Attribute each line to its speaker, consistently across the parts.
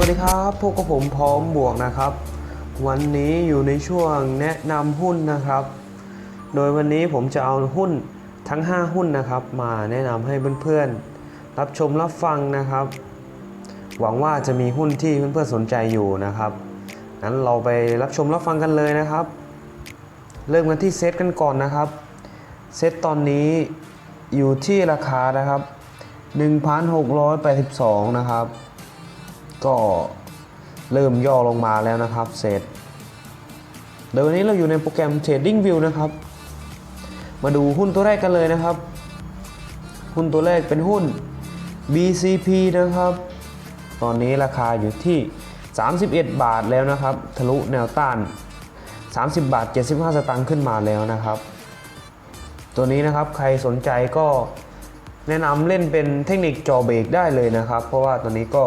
Speaker 1: วัสดีครับพวกกับผมพร้อมบวกนะครับ วันนี้อยู่ในช่วงแนะนำหุ้นนะครับ โดยวันนี้ผมจะเอาหุ้นทั้ง 5 หุ้นนะครับ มาแนะนำให้เพื่อนๆ รับชมรับฟังนะครับ หวังว่าจะมีหุ้นที่เพื่อนๆสนใจอยู่นะครับงั้นเราไปรับชมรับฟังกันเลยนะครับ เริ่มกันที่เซตกันก่อนนะครับเซตตอนนี้อยู่ที่ราคานะครับ 1,682 นะครับ ก็เริ่มย่อลงมาแล้วนะครับเซตโดยวันนี้เราอยู่ในโปรแกรม Trading View นะครับ มาดูหุ้นตัวแรกกันเลยนะครับ หุ้นตัวแรกเป็นหุ้น BCP นะครับ ตอนนี้ราคาอยู่ที่ 31 บาทแล้วนะครับ ทะลุแนวต้าน 30 บาท 75 สตางค์ขึ้นมาแล้วนะครับ ตัวนี้นะครับใครสนใจก็แนะนำเล่นเป็นเทคนิคจอเบรกได้เลยนะครับ เพราะว่าตัวนี้ก็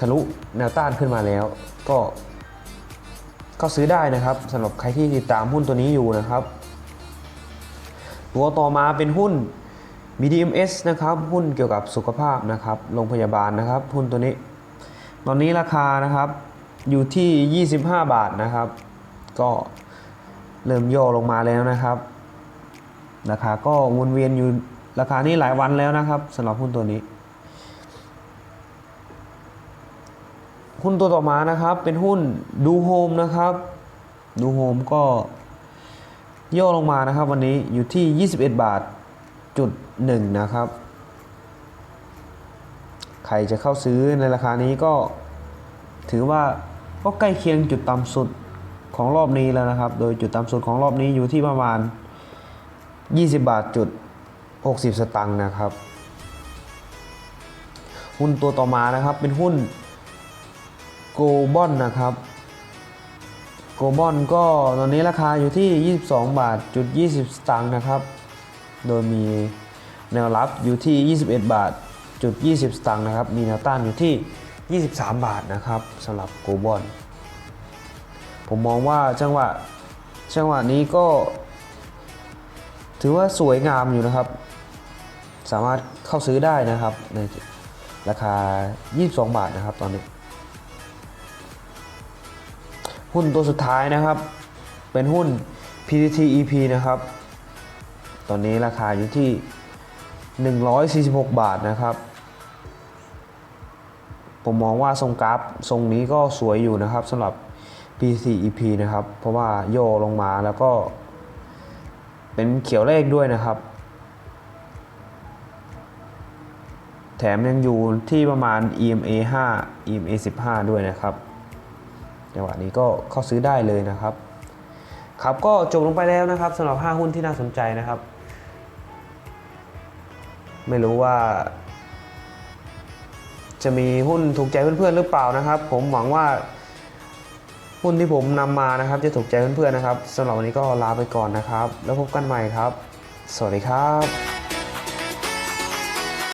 Speaker 1: ทะลุแนวต้านขึ้นมาแล้ว ก็ ก็ซื้อได้นะครับสำหรับใครที่ติดตามหุ้นตัวนี้อยู่นะครับ ตัวต่อมาเป็นหุ้น BDMs นะครับหุ้นเกี่ยวกับสุขภาพนะครับโรงพยาบาลนะครับ หุ้นตัวนี้ ตอนนี้ราคานะครับอยู่ที่ 25 บาทนะครับ ก็เริ่มย่อลงมาแล้วนะครับ ราคาก็วนเวียนอยู่ราคานี้หลายวันแล้วนะครับสำหรับหุ้นตัวนี้ หุ้นตัวต่อมานะครับ เป็นหุ้นดูโฮมนะครับ ดูโฮมก็ย่อลงมานะครับ วันนี้อยู่ที่ 21 บาทจุดหนึ่งนะครับ ใครจะเข้าซื้อในราคานี้ก็ถือว่าก็ใกล้เคียงจุดต่ำสุดของรอบนี้แล้วนะครับ โดยจุดต่ำสุดของรอบนี้อยู่ที่ประมาณ 20 บาทจุด60 สตางค์นะครับ หุ้นตัวต่อมานะครับเป็นหุ้น โกลบอนนะครับ โกลบอนก็ตอนนี้ราคาอยู่ที่ 22 บาทจุด20 สตางค์นะครับ โดยมีแนวรับอยู่ที่ 21 บาทจุด20 สตางค์นะครับ มีแนวต้านอยู่ที่ 23 บาทนะครับสำหรับโกลบอนผมมองว่าจังหวะจังหวะนี้ก็ ถือว่าสวยงามอยู่นะครับ สามารถเข้าซื้อได้นะครับในราคา 22 บาทนะครับตอนนี้ หุ้นตัวสุดท้ายนะครับ เป็นหุ้น PTT EP นะครับ ตอนนี้ราคาอยู่ที่ 146 บาทนะครับ ผมมองว่าทรงกราฟทรงนี้ก็สวยอยู่นะครับสำหรับ PTT EP นะครับ เพราะว่าโยลงมาแล้วก็ เป็นเขียวเลขด้วยนะครับ แถมยังอยู่ที่ประมาณ EMA 5 EMA 15 ด้วยนะครับ จังหวะนี้ก็เข้าซื้อได้เลยนะครับ ครับก็จบลงไปแล้วนะครับสำหรับ 5 หุ้นที่น่าสนใจนะครับ ไม่รู้ว่า จะมีหุ้นถูกใจเพื่อนๆหรือเปล่านะครับ ผมหวังว่าหุ้นที่ผมนำมานะครับ จะถูกใจเพื่อนๆนะครับสำหรับวันนี้ก็ลาไปก่อนนะครับ แล้วพบกันใหม่ครับ สวัสดีครับ